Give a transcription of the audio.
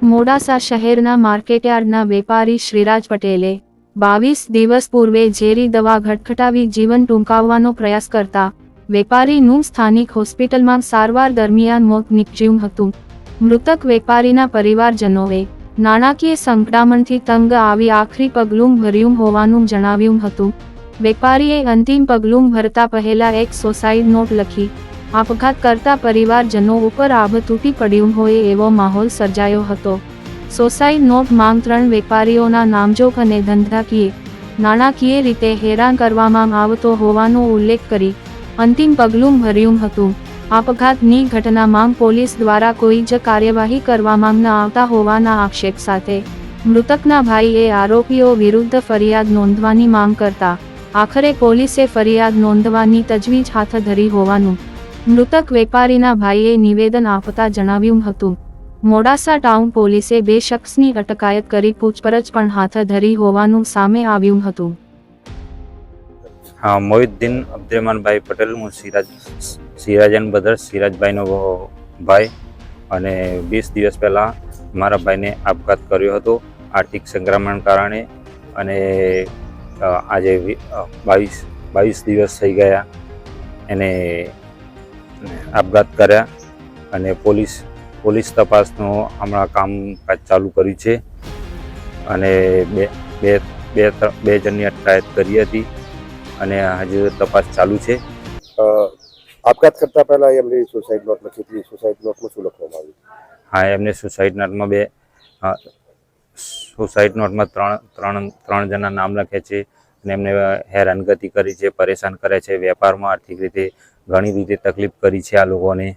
મોડાસા શહેરના માર્કેટયાર્ડના વેપારી શ્રીરાજ પટેલે બાવીસ દિવસ પૂર્વે ઝેરી દવા ઘટઘટાવી જીવન ટૂંકાવવાનો પ્રયાસ કરતા વેપારીનું સ્થાનિક હોસ્પિટલમાં સારવાર દરમિયાન મોત નીપજ્યું હતું. મૃતક વેપારીના પરિવારજનોએ નાણાકીય સંકડામણથી તંગ આવી આખરી પગલું ભર્યું હોવાનું જણાવ્યું હતું. વેપારીએ અંતિમ પગલું ભરતા પહેલા એક સોસાઇડ નોટ લખી આપઘાત કરતા પરિવારજનો ઉપર આભ તૂટી પડ્યું હોય એવો માહોલ સર્જાયો હતો. સોસાઇડ નોટ માંગ ત્રણ વેપારીઓના નામજોગ અને ધંધાકીય, નાણાકીય રીતે હેરાન કરવામાં આવતો હોવાનો ઉલ્લેખ કરી અંતિમ પગલું ભર્યું હતું. આપઘાતની ઘટનામાં પોલીસ દ્વારા કોઈ જ કાર્યવાહી કરવામાં ન આવતા હોવાના આક્ષેપ સાથે, મૃતકના ભાઈએ આરોપીઓ વિરુદ્ધ ફરિયાદ નોંધવાની માંગ કરતા, આખરે પોલીસે ફરિયાદ નોંધવાની તજવીજ હાથ ધરી હોવાનું મૃતક વેપારીના ભાઈએ નિવેદન આપતા જણાવ્યું હતું. મોડાસા ટાઉન પોલીસે બે શખ્સની અટકાયત કરી પૂછપરછ પણ હાથ ધરી હોવાનું સામે આવ્યું હતું. હા, મોહિદ્દીન અબ્દુરમાનભાઈ પટેલ, હું સિરાજ, સિરાજન બદર, સિરાજભાઈનો ભાઈ અને વીસ દિવસ પહેલાં મારા ભાઈને આપઘાત કર્યો હતો આર્થિક સંક્રમણ કારણે અને આજે બાવીસ બાવીસ દિવસ થઈ ગયા. એને આપઘાત કર્યા અને પોલીસ પોલીસ તપાસનું હમણાં કામકાજ ચાલુ કર્યું છે. અને બે બે બે બે જણની અટકાયત કરી હતી અને હજુ તપાસ ચાલુ છે. આપઘાત કરતા પહેલા એમની સુસાઇડ નોટ લખી હતી સુસાઇડ નોટમાં શું લખવામાં આવ્યું? હા એમને સુસાઇડ નોટમાં બે સુસાઇડ નોટમાં ત્રણ ત્રણ ત્રણ જણા નામ લખે છે અને એમને હેરાનગતિ કરી છે પરેશાન કરે છે વેપારમાં આર્થિક રીતે ઘણી રીતે તકલીફ કરી છે આ લોકોને.